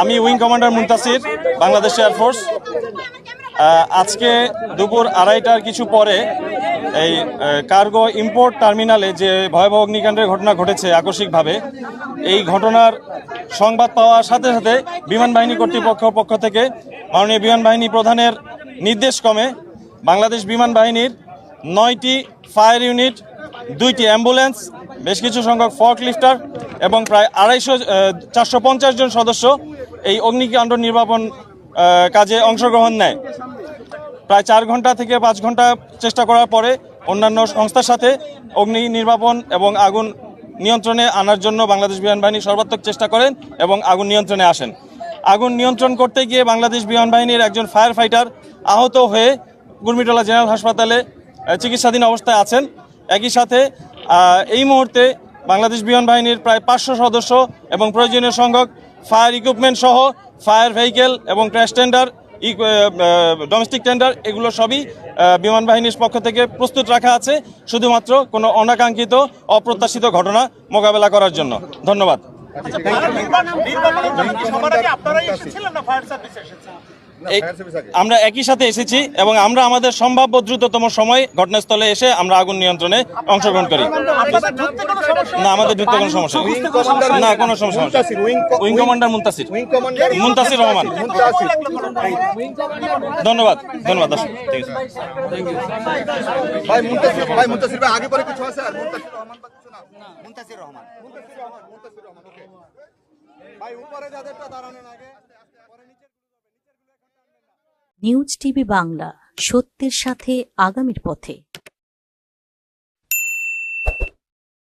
আমি wing commander Muntasir, Bangladesh air force আজকে দুপুর আড়াইটার কিছু পরে এই কার্গো ইম্পোর্ট টার্মিনালে যে ভয়াবহ অগ্নিকাণ্ডের ঘটনা ঘটেছে আকস্মিকভাবে, এই ঘটনার সংবাদ পাওয়ার সাথে সাথে বিমান বাহিনী কর্তৃপক্ষ পক্ষ থেকে মাননীয় বিমান বাহিনী প্রধানের নির্দেশ ক্রমে বাংলাদেশ বিমান বাহিনীর নয়টি ফায়ার ইউনিট, দুইটি অ্যাম্বুলেন্স, বেশ কিছু সংখ্যক ফর্ক লিফটার এবং প্রায় আড়াইশো চারশো পঞ্চাশ জন সদস্য এই অগ্নিকাণ্ড নির্বাপন কাজে অংশগ্রহণ নেয়। প্রায় চার ঘণ্টা থেকে পাঁচ ঘণ্টা চেষ্টা করার পরে অন্যান্য সংস্থার সাথে অগ্নি নির্বাপন এবং আগুন নিয়ন্ত্রণে আনার জন্য বাংলাদেশ বিমান বাহিনী সর্বাত্মক চেষ্টা করেন এবং আগুন নিয়ন্ত্রণে আসেন। আগুন নিয়ন্ত্রণ করতে গিয়ে বাংলাদেশ বিমান বাহিনীর একজন ফায়ার ফাইটার আহত হয়ে গুরমিটোলা জেনারেল হাসপাতালে চিকিৎসাধীন অবস্থায় আছেন। একই সাথে এই মুহূর্তে বাংলাদেশ বিমান বাহিনীর প্রায় পাঁচশো সদস্য এবং প্রয়োজনীয় সংখ্যক ফায়ার ইকুইপমেন্ট সহ ফায়ার ভেহিকেল এবং ক্র্যাশ টেন্ডার ডোমেস্টিক টেন্ডার এগুলো সবই বিমান বাহিনীর পক্ষ থেকে প্রস্তুত রাখা আছে। শুধুমাত্র কোনো অনাকাঙ্ক্ষিত, অপ্রত্যাশিত ঘটনা মোকাবেলা করার জন্য। ধন্যবাদ। এই- আমরা একই সাথে এসেছি এবং আমরা আমাদের সম্ভাব্য দ্রুততম সময় ঘটনাস্থলে এসে আমরা আগুন নিয়ন্ত্রণে অংশগ্রহণ করি। না আমাদের ঢুকতে কোনো সমস্যা না কোনো সমস্যা। Wing commander Muntasir. Muntasir Rahman. ধন্যবাদ ধন্যবাদ ঠিক আছে। ভাই মুন্তাসির ভাই মুন্তাসির ভাই আগে পরে কিছু আছে আর মুন্তাসির রহমান বা কিছু না? মুন্তাসির রহমান। মুন্তাসির রহমান মুন্তাসির রহমান ওকে। ভাই উপরে যাদেরটা দাঁড়ানোর আগে নিউজ টিভি বাংলা সত্যের সাথে আগামীর পথে।